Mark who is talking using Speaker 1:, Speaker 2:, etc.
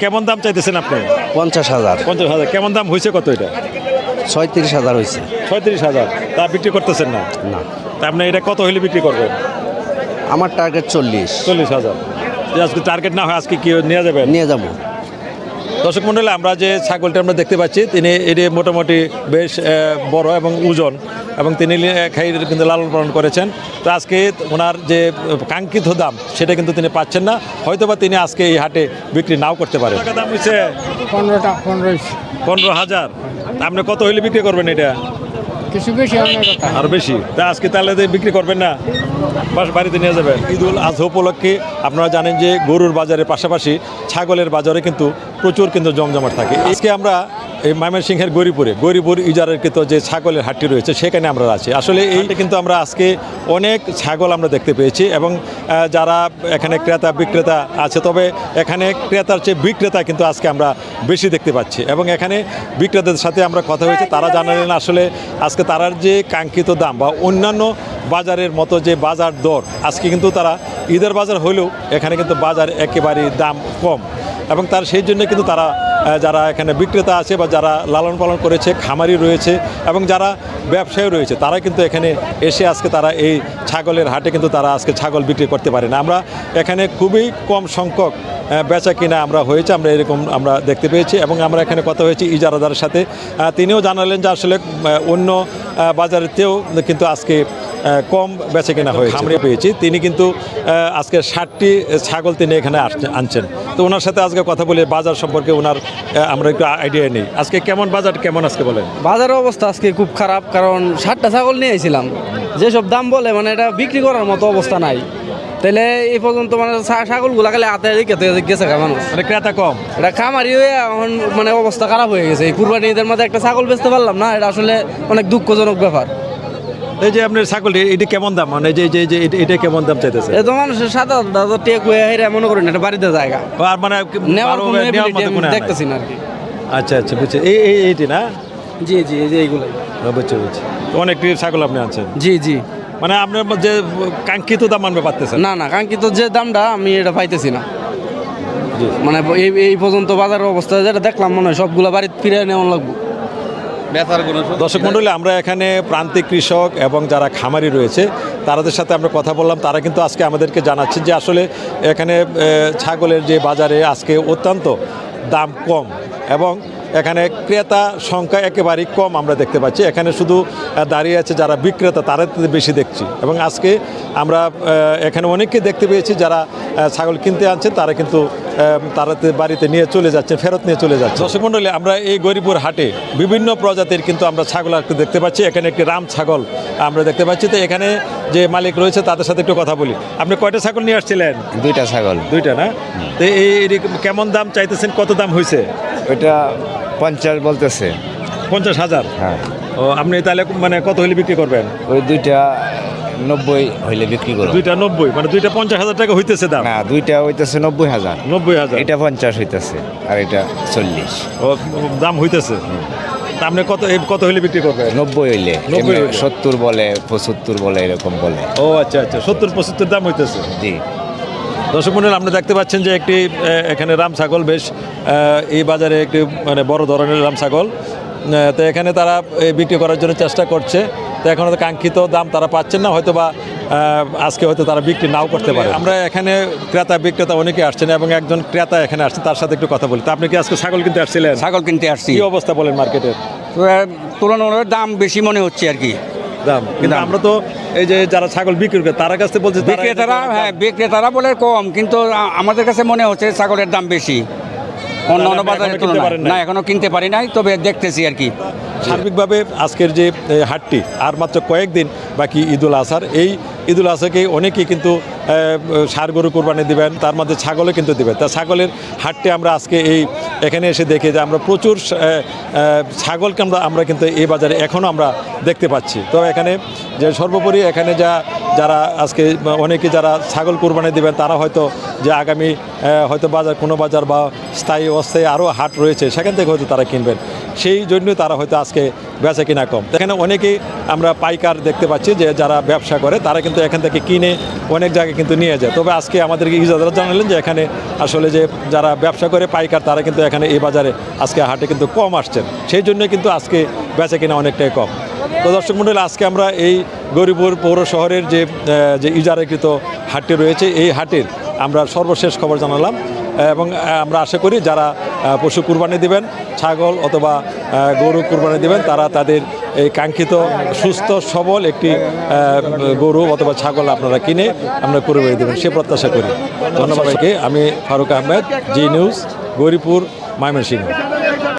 Speaker 1: কেমন দাম চাইতেছেন আপনি?
Speaker 2: পঞ্চাশ হাজার।
Speaker 1: পঞ্চাশ হাজার। কেমন দাম হয়েছে কত এটা?
Speaker 2: ছয়ত্রিশ হাজার হয়েছে
Speaker 1: ছয়ত্রিশ হাজার। তা বিক্রি করতেছেন না?
Speaker 2: না।
Speaker 1: তা আপনি এটা কত হলে বিক্রি করবেন?
Speaker 2: আমার টার্গেট চল্লিশ।
Speaker 1: চল্লিশ হাজার। আজকে টার্গেট না হয় আজকে কি নিয়ে যাবেন?
Speaker 2: নিয়ে যাব।
Speaker 1: দর্শক মন্ডলী আমরা যে ছাগলটা আমরা দেখতে পাচ্ছি তিনি এটি মোটামুটি বেশ বড় এবং ওজন। এবং তিনি লি- খাই কিন্তু লালন পালন করেছেন। তো আজকে ওনার যে কাঙ্ক্ষিত দাম সেটা কিন্তু তিনি পাচ্ছেন না। হয়তোবা তিনি আজকে এই হাটে বিক্রি নাও করতে পারেন। দাম হয়েছে
Speaker 3: পনেরোটা পনেরো
Speaker 1: পনেরো হাজার। আপনি কত হইলে বিক্রি করবেন এটা?
Speaker 3: কিছু বেশি
Speaker 1: আর বেশি? তা আজকে তাহলে বিক্রি করবেন না বাস বাড়িতে নিয়ে যাবেন। ঈদুল আজহা উপলক্ষে আপনারা জানেন যে গরুর বাজারের পাশাপাশি ছাগলের বাজারে কিন্তু প্রচুর কিন্তু জমজমাট থাকে। আজকে আমরা এই ময়মনসিংহের গরিপুরে, গরিপুর ইজারের কিন্তু যে ছাগলের হাটটি রয়েছে, সেখানে আমরা আছি। আসলে এই কিন্তু আমরা আজকে অনেক ছাগল আমরা দেখতে পেয়েছি এবং যারা এখানে ক্রেতা, বিক্রেতা আছে, তবে এখানে ক্রেতার চেয়ে বিক্রেতা কিন্তু আজকে আমরা বেশি দেখতে পাচ্ছি। এবং এখানে বিক্রেতাদের সাথে আমরা কথা হয়েছে, তারা জানালেন আসলে আজকে তারার যে কাঙ্ক্ষিত দাম বা অন্যান্য বাজারের মতো যে বাজার দর, আজকে কিন্তু তারা ঈদের বাজার হলেও এখানে কিন্তু বাজার একেবারেই দাম কম। এবং তার সেই জন্য কিন্তু তারা যারা এখানে বিক্রেতা আছে বা যারা লালন পালন করেছে, খামারি রয়েছে এবং যারা ব্যবসায়ী রয়েছে, তারা কিন্তু এখানে এসে আজকে তারা এই ছাগলের হাটে কিন্তু তারা আজকে ছাগল বিক্রি করতে পারে না। আমরা এখানে খুবই কম সংখ্যক বেচা কিনা আমরা হয়েছে, আমরা এরকম আমরা দেখতে পেয়েছি এবং আমরা এখানে কথা হয়েছি ইজারাদারের সাথে। তিনিও জানালেন যে আসলে অন্য বাজারেতেও কিন্তু আজকে কম বেচে কেনা হয়েছে। আমরা পেয়েছি। তিনি কিন্তু আজকে ষাটটি ছাগল তিনি এখানে আসছে- আনছেন। তো ওনার সাথে আজকে কথা বলে বাজার সম্পর্কে ওনার আমরা একটু আইডিয়া নিই। আজকে কেমন বাজার কেমন আজকে বলেন?
Speaker 4: বাজারের অবস্থা আজকে খুব খারাপ কারণ ষাটটা ছাগল নিয়ে এসেছিলাম যেসব দাম বলে মানে এটা বিক্রি করার মতো অবস্থা নাই। তাহলে এই পর্যন্ত মানে ছাগলগুলা খালি হাতে রেখে তো গেছে মানুষ।
Speaker 1: মানে ক্রেতা কম।
Speaker 4: এটা খামারি হয়ে এখন মানে অবস্থা খারাপ হয়ে গেছে। এই কুরবানি ঈদের মধ্যে একটা ছাগল বেচতে পারলাম না এটা আসলে অনেক দুঃখজনক ব্যাপার।
Speaker 1: এই যে আপনার ছাগলটি এটি কেমন দাম? মানে যে যে যে এটা- কেমন দাম চাইতেছে?
Speaker 4: এ তো মানুষের সাত হাজার টেক হয়ে হেরে মনে করেন এটা বাড়িতে জায়গা।
Speaker 1: আর মানে
Speaker 4: নেওয়ার কোনো। দেখতেছি না আর কি।
Speaker 1: আচ্ছা আচ্ছা বুঝছি। এই এই এইটি না?
Speaker 4: জি জি এই যে এইগুলাই।
Speaker 1: হ্যাঁ, বুঝছি বুঝছি। অনেকটি ছাগল আপনি আনছেন?
Speaker 4: জি জি।
Speaker 1: মানে আপনার যে কাঙ্ক্ষিত দাম আনবে পারতেছেন?
Speaker 4: না না কাঙ্ক্ষিত যে দামটা আমি এটা পাইতেছি না। মানে এই এই পর্যন্ত বাজারের অবস্থা যেটা দেখলাম মনে হয় সবগুলো বাড়িতে ফিরে নেওয়া লাগবে।
Speaker 1: দর্শক মণ্ডলী আমরা এখানে প্রান্তিক কৃষক এবং যারা খামারি রয়েছে তাদের সাথে আমরা কথা বললাম। তারা কিন্তু আজকে আমাদেরকে জানাচ্ছেন যে আসলে এখানে ছাগলের যে বাজারে আজকে অত্যন্ত দাম কম এবং এখানে ক্রেতা সংখ্যা একেবারেই কম আমরা দেখতে পাচ্ছি। এখানে শুধু দাঁড়িয়ে আছে যারা বিক্রেতা তারা বেশি দেখছি। এবং আজকে আমরা এখানে অনেককে দেখতে পেয়েছি যারা ছাগল কিনতে আনছেন তারা কিন্তু তারা বাড়িতে নিয়ে চলে যাচ্ছেন ফেরত নিয়ে চলে যাচ্ছে। দর্শক মণ্ডলী আমরা এই গরিপুর হাটে বিভিন্ন প্রজাতির কিন্তু আমরা ছাগল একটু দেখতে পাচ্ছি। এখানে একটি রাম ছাগল আমরা দেখতে পাচ্ছি। তো এখানে যে মালিক রয়েছে তাদের সাথে একটু কথা বলি। আপনি কয়টা ছাগল নিয়ে আসছিলেন?
Speaker 2: দুইটা ছাগল।
Speaker 1: দুইটা না? তো এই এই কেমন দাম চাইতেছেন? কত দাম হয়েছে
Speaker 2: ওইটা পঞ্চাশ বলতেছে।
Speaker 1: পঞ্চাশ হাজার?
Speaker 2: হ্যাঁ।
Speaker 1: ও আপনি তাহলে মানে কত হইলে বিক্রি করবেন?
Speaker 2: ওই দুইটা নব্বই হইলে বিক্রি করো।
Speaker 1: দুইটা নব্বই মানে দুইটা পঞ্চাশ হাজার টাকা হইতেছে দাম?
Speaker 2: না দুইটা হইতেছে নব্বই হাজার।
Speaker 1: নব্বই হাজার?
Speaker 2: এটা পঞ্চাশ হইতেছে আর এটা চল্লিশ।
Speaker 1: ও দাম হইতেছে? আপনি কত কত হইলে বিক্রি করবেন?
Speaker 2: নব্বই হইলে
Speaker 1: নব্বই।
Speaker 2: সত্তর বলে পঁচাত্তর বলে এরকম বলে।
Speaker 1: ও আচ্ছা আচ্ছা সত্তর পঁচাত্তর দাম হইতেছে?
Speaker 2: জি।
Speaker 1: দর্শক মন্ডল আপনি দেখতে পাচ্ছেন যে একটি এখানে রাম ছাগল বেশ এই বাজারে একটি মানে বড় ধরনের রাম ছাগল। তো এখানে তারা এই বিক্রি করার জন্য চেষ্টা করছে। তো এখন হয়তো কাঙ্ক্ষিত দাম তারা পাচ্ছেন না হয়তো বা আজকে হয়তো তারা বিক্রি নাও করতে পারে। আমরা এখানে ক্রেতা বিক্রেতা অনেকে আসছেন এবং একজন ক্রেতা এখানে আসছেন তার সাথে একটু কথা বলি। তো আপনি কি আজকে ছাগল কিনতে আসছিলেন?
Speaker 5: ছাগল কিনতে আসছি।
Speaker 1: কি অবস্থা বলেন মার্কেটের
Speaker 5: তুলনামূলক দাম বেশি মনে হচ্ছে আর কি।
Speaker 1: দাম কিন্তু আমরা তো এই যে যারা ছাগল বিক্রি করে তারা কাছে বলছে তারা-
Speaker 5: বিক্রেতারা হ্যাঁ বিক্রেতারা বলে কম কিন্তু আমাদের কাছে মনে হচ্ছে ছাগলের দাম বেশি। অন্য অন্য
Speaker 1: পারেন
Speaker 5: না এখনও কিনতে পারি নাই তবে দেখতেছি আর কি।
Speaker 1: সার্বিকভাবে আজকের যে হাটটি আর মাত্র কয়েকদিন বাকি ঈদুল আজহার এই ঈদুল আজহাকে অনেকেই কিন্তু সার গরু কোরবানি দিবেন তার মধ্যে ছাগলও কিন্তু দিবেন। তা ছাগলের হাটটি আমরা আজকে এই এখানে এসে দেখি যে আমরা প্রচুর ছাগলকে আমরা আমরা কিন্তু এই বাজারে এখনও আমরা দেখতে পাচ্ছি। তো এখানে যে সর্বোপরি এখানে যা, যারা আজকে অনেকে যারা ছাগল কোরবানি দেবেন, তারা হয়তো যে আগামী হয়তো বাজার, কোনো বাজার বা স্থায়ী অস্থায়ী আরও হাট রয়েছে, সেখান থেকে হয়তো তারা কিনবেন। সেই জন্যই তারা হয়তো আজকে বেচা কিনা কম। এখানে অনেকেই আমরা পাইকার দেখতে পাচ্ছি যে যারা ব্যবসা করে, তারা কিন্তু এখান থেকে কিনে অনেক জায়গায় কিন্তু নিয়ে যায়। তবে আজকে আমাদেরকে ইজাদারা জানালেন যে এখানে আসলে যে যারা ব্যবসা করে, পাইকার, তারা কিন্তু এখানে এই বাজারে আজকে হাটে কিন্তু কম আসছেন। সেই জন্য কিন্তু আজকে বেচা কিনা অনেকটাই কম। তো দর্শক মণ্ডলী আজকে আমরা এই গরিপুর পৌর শহরের যে যে ইজারাকৃত হাটটি রয়েছে, এই হাটের আমরা সর্বশেষ খবর জানালাম। এবং আমরা আশা করি যারা পশু কুরবানি দিবেন, ছাগল অথবা গরু কুরবানি দিবেন, তারা তাদের এই কাঙ্ক্ষিত সুস্থ, সবল একটি গরু অথবা ছাগল আপনারা কিনে আমরা কুরবানি দেবেন। সে প্রত্যাশা করি। ধন্যবাদ। আমি ফারুক আহমেদ, জি নিউজ, গৌরীপুর, ময়মনসিংহ।